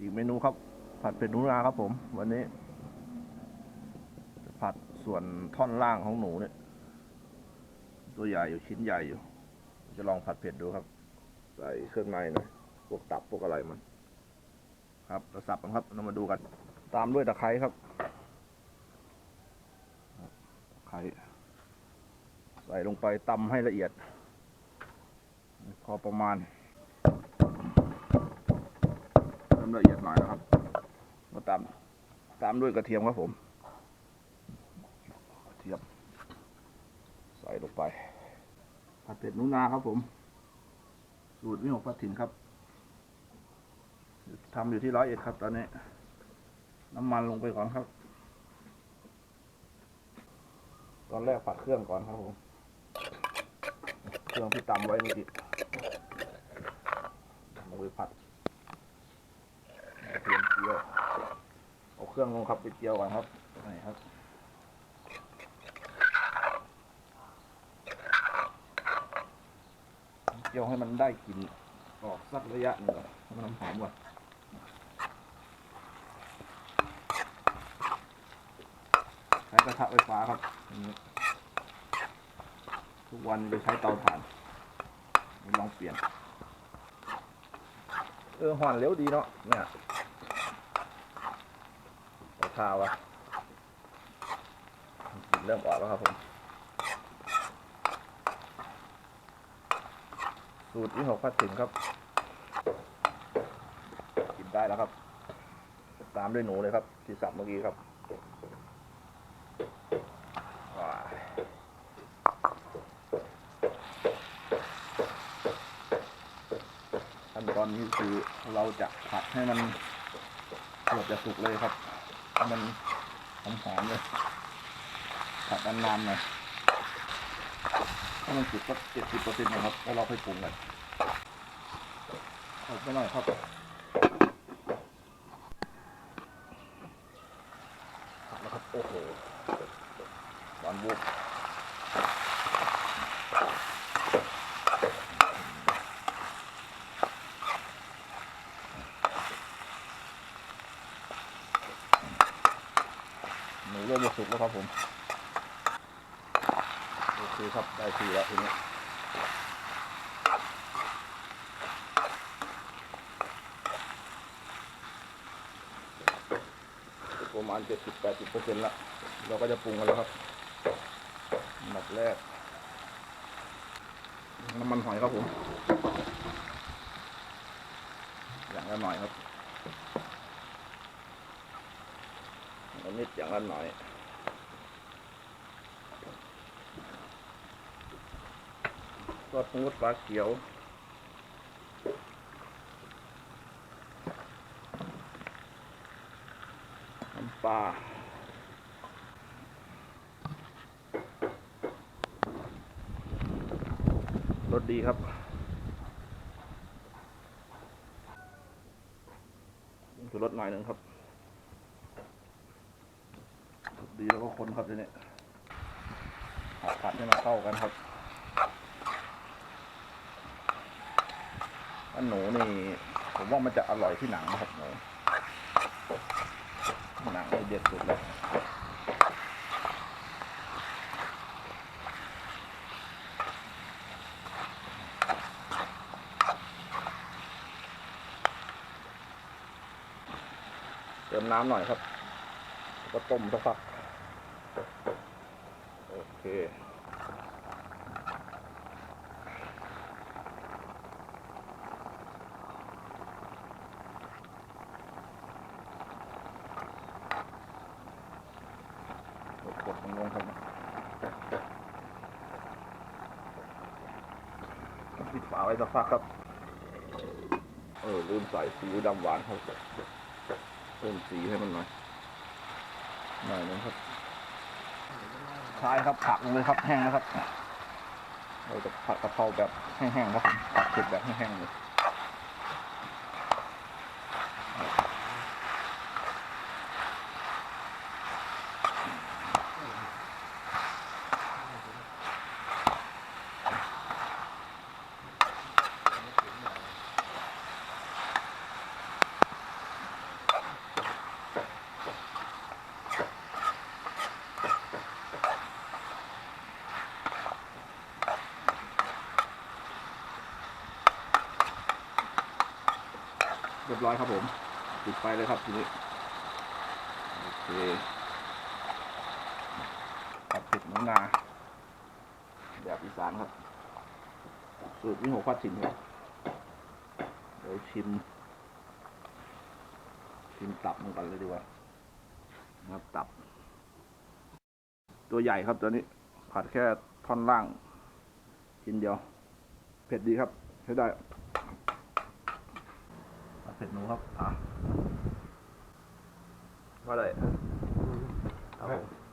อีกเมนูครับ ผัดเผ็ดหนูนาครับผม วันนี้ ผัดส่วนท่อนล่างของหนูเนี่ย ตัวใหญ่อยู่ชิ้นใหญ่อยู่ จะลองผัดเผ็ดดูครับ ใส่เครื่องในหน่อยพวกตับพวกอะไรมัน ครับเราสับกันครับเรามาดูกัน ตามด้วยตะไคร้ครับตะไคร้ใส่ลงไปตำให้ละเอียด พอประมาณ ทำละเอียดหน่อยนะครับมาตามตามด้วยกระเทียมครับผมกระเทียมใส่ลงไปผัดเผ็ดนูนาครับผมสูตรวิหกพัดถิ่นครับทำอยู่ที่ร้อยเอ็ดครับ ตอนนี้ น้ำมันลงไปก่อนครับ ตอนแรกผัดเครื่องก่อนครับผม เครื่องที่ตำไว้เมื่อกี้มาไปผัดเตรียมเจียว เครื่องลงครับไปเจียวก่อนครับนี่ครับเจียวให้มันได้กลิ่นออกสักระยะหนึ่งก่อนให้มันหอมก่อนใช้กระทะไฟฟ้าครับทุกวันจะใช้เตาถ่านลองเปลี่ยน เออห่อนเร็วดีเนาะเนี่ย เตาทาวะกลิ่นเริ่มออกแล้วครับผม สูตรที่หกพัดถึงครับ กินได้แล้วครับ ตามด้วยหนูเลยครับ ที่สับเมื่อกี้ครับขั้นตอนนี้คือเราจะผัดให้มันเกือบจะสุกเลยครับ มันหอมๆเลยผัดนานๆหน่อยให้มันสุกสักเจ็ดสิบเปอร์เซ็นต์นะครับ แล้วเราค่อยปรุงกันเอาไปหน่อยครับผัดแล้วครับ โอ้โหหวานบุก หนูเริ่มจะสุกแล้วครับผมโอเคครับได้ทีแล้วทีนี้ประมาณเจ็ดสิบแปดสิบเปอร์เซ็นต์ละเราก็จะปรุงกันแล้วครับอันดับแรก น้ำมันหอยครับผม อย่างละหน่อยครับ อย่างละนิดอย่างละหน่อย ซอสปรุงรสปลาเขียว น้ำปลารสดีครับคือรสหน่อยหนึ่งครับรส ดีแล้วก็คนครับทีนี้ผัดผัดให้มันเข้ากันครับอันหนูนี่ผมว่ามันจะอร่อยที่หนังนะครับหนูหนังเด็ดสุดเลยเติมน้ำหน่อยครับ ก็ต้มสักพัก คกดลงลงครับปิดฝาไว้สักพักครับ เออลืมใส่ซีอิ๊วดำหวานครับเพิ่มสีให้มันหน่อยหน่อยนึงครับ ซ้ายครับผักเลยครับแห้งนะครับเราจะผัดกะเพราแบบแห้งๆครับผมผัดเผ็ดแบบแห้งๆเลย รียบร้อยครับผมปิดไฟเลยครับทีนี้โอเคผัดเผ็ดหนูนาแบบอีสานครับสูตรวิหกพัดถิ่นครับเดี๋ยวชิม ชิมตับมันก่อนเลยดีกว่านะครับตับ ตัวใหญ่ครับตัวนี้ผัดแค่ท่อนล่างชิ้นเดียว เผ็ดดีครับใช้ได้ ผัดเผ็ดหนูครับอะว่าเลยครับผม